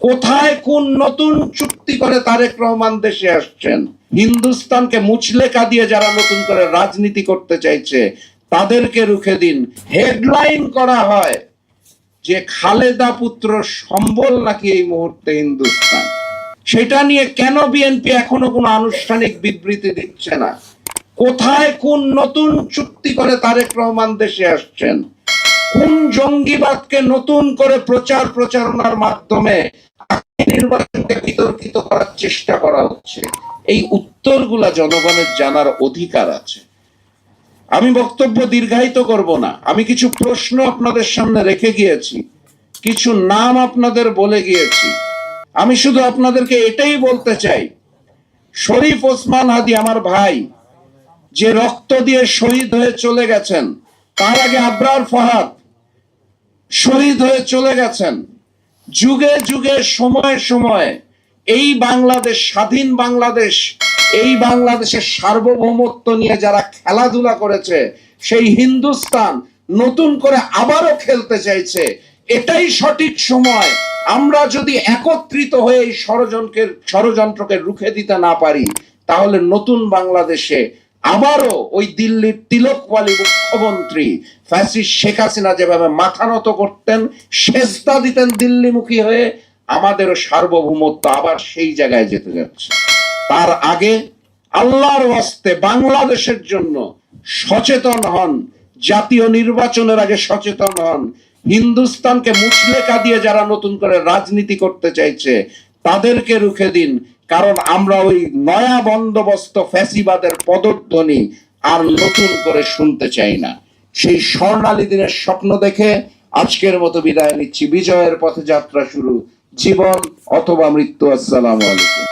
কোথায় কোন নতুন চুক্তি করে তারেক রহমান দেশে আসছেন? হিন্দুস্তানকে মুচলেকা দিয়ে যারা নতুন করে রাজনীতি করতে চাইছে, তাদেরকে রুখে দিন। হেডলাইন করা হয় যে খালেদা পুত্র সম্বল নাকি এই মুহূর্তে হিন্দুস্তান। সেটা নিয়ে কেন বিএনপি এখনও কোনো আনুষ্ঠানিক বিবৃতি দিচ্ছে না? কোথায় কোন নতুন চুক্তি করে তারেক রহমান দেশে আসছেন? কোন জঙ্গিবাদকে নতুন করে প্রচার প্রচারণার মাধ্যমে নির্বাচনকে বিতর্কিত করার চেষ্টা করা হচ্ছে। এই উত্তরগুলা জনগণের জানার অধিকার আছে। আমি বক্তব্য দীর্ঘায়িত করব না। আমি কিছু প্রশ্ন আপনাদের সামনে রেখে গিয়েছি। কিছু নাম আপনাদের বলে গিয়েছি। আমি শুধু আপনাদেরকে এটাই বলতে চাই। শরীফ ওসমান হাদি আমার ভাই, যে রক্ত দিয়ে শহীদ হয়ে চলে গেছেন, তার আগে আবরার ফাহাদ শহীদ হয়ে চলে গেছেন। যুগে যুগে, সময়ে সময়ে এই বাংলাদেশ, স্বাধীন বাংলাদেশ, এই বাংলাদেশের সার্বভৌমত্ব নিয়ে যারা খেলাধুলা করেছে, সেই হিন্দুস্তান নতুন করে আবারও খেলতে চাইছে। এটাই সঠিক সময়। আমরা যদি একত্রিত হয়ে এই ষড়যন্ত্রের ষড়যন্ত্রকে রুখে দিতে না পারি, তাহলে নতুন বাংলাদেশে আবারও ওই দিল্লির তিলকওয়ালি মুখ্যমন্ত্রী ফ্যাসিস্ট শেখ হাসিনা যেভাবে মাথা নত করতেন, সেজদা দিতেন দিল্লিমুখী হয়ে, আমাদেরও সার্বভৌমত্ব আবার সেই জায়গায় যেতে যাচ্ছে। তার আগে আল্লাহর ওয়াস্তে বাংলাদেশের জন্য সচেতন হন, জাতীয় নির্বাচনের আগে সচেতন হন, হিন্দুস্তানকে মুচলেকা দিয়ে যারা নতুন করে রাজনীতি করতে চাইছে, তাদেরকে রুখে দিন কারণ আমরা ওই নয়া বন্দোবস্ত ফ্যাসিবাদের পদধ্বনি আর নতুন করে শুনতে চাই না। সেই স্বর্ণালী দিনের স্বপ্ন দেখে আজকের মতো বিদায় নিচ্ছি। বিজয়ের পথে যাত্রা শুরু। জীবন অথবা মৃত্যু, আসসালাম আলাইকুম।